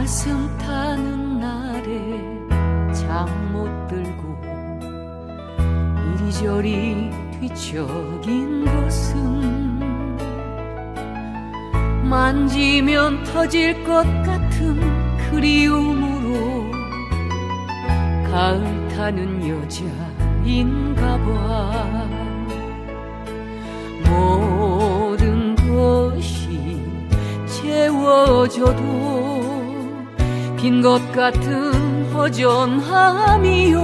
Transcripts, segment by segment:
가슴 타는 날에 잠못 들고 이리저리 뒤척인 것은 만지면 터질 것 같은 그리움으로 가을 타는 여자인가 봐. 모든 것이 채워져도 빈 것 같은 허전함이여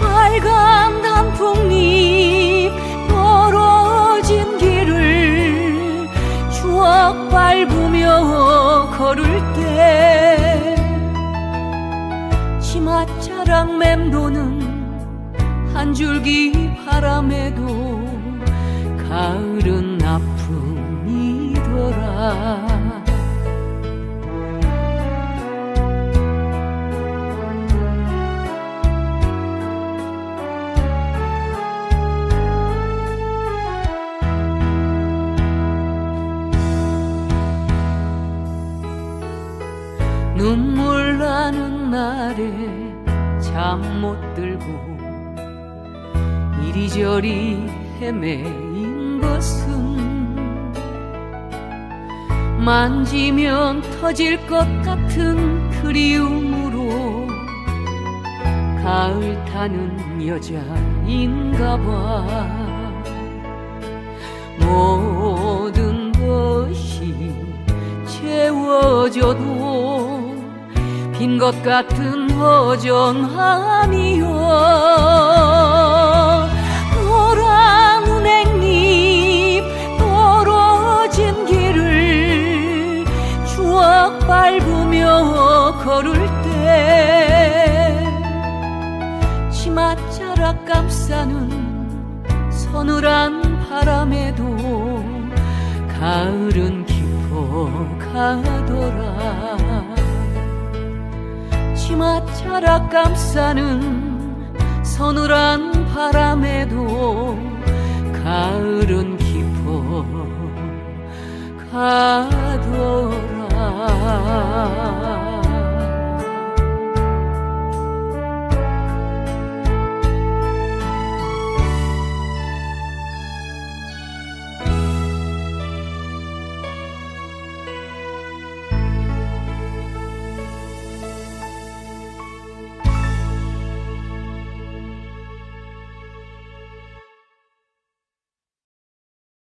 빨간 단풍잎 떨어진 길을 추억 밟으며 걸을 때 치맛자락 맴도는 한 줄기 바람에도 눈물 나는 날에 잠 못 들고 이리저리 헤매인 것은 만지면 터질 것 같은 그리움으로 가을 타는 여자인가 봐 빈 것 같은 허전함이여 노란 은행잎 떨어진 길을 추억 밟으며 걸을 때 치맛자락 감싸는 서늘한 바람에도 가을은 깊어 가더라 치맛자락 감싸는 서늘한 바람에도 가을은 깊어 가더라